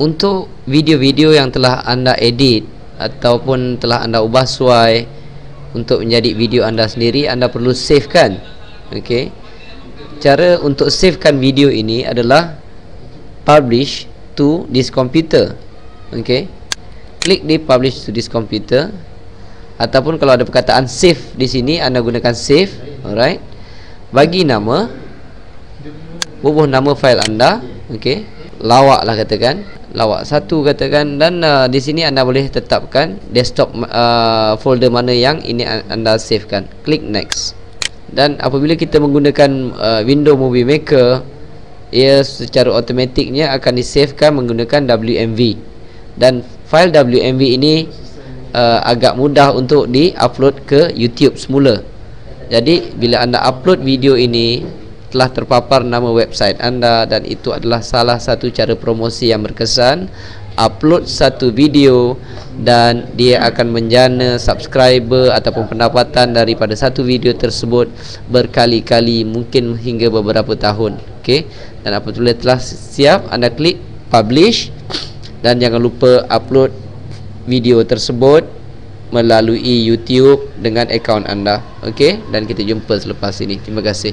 untuk video-video yang telah anda edit ataupun telah anda ubah suai untuk menjadi video anda sendiri anda perlu save kan okey cara untuk savekan video ini adalah publish to this computer okey klik di publish to this computer ataupun kalau ada perkataan save di sini anda gunakan save alright? Bagi nama bubuh nama fail anda okey lawak lah katakan. Lawak satu katakan. Dan uh, di sini anda boleh tetapkan desktop uh, folder mana yang ini anda savekan klik next. Dan apabila kita menggunakan uh, window movie maker ia secara automatiknya akan disavekan menggunakan WMV dan file WMV ini uh, agak mudah untuk di-upload ke YouTube semula. Jadi bila anda upload video ini telah terpapar nama website anda dan itu adalah salah satu cara promosi yang berkesan. Upload satu video dan dia akan menjana subscriber ataupun pendapatan daripada satu video tersebut berkali-kali mungkin hingga beberapa tahun. Okey? Dan apabila telah siap anda klik publish dan jangan lupa upload video tersebut melalui YouTube dengan akaun anda. Okey? Dan kita jumpa selepas ini. Terima kasih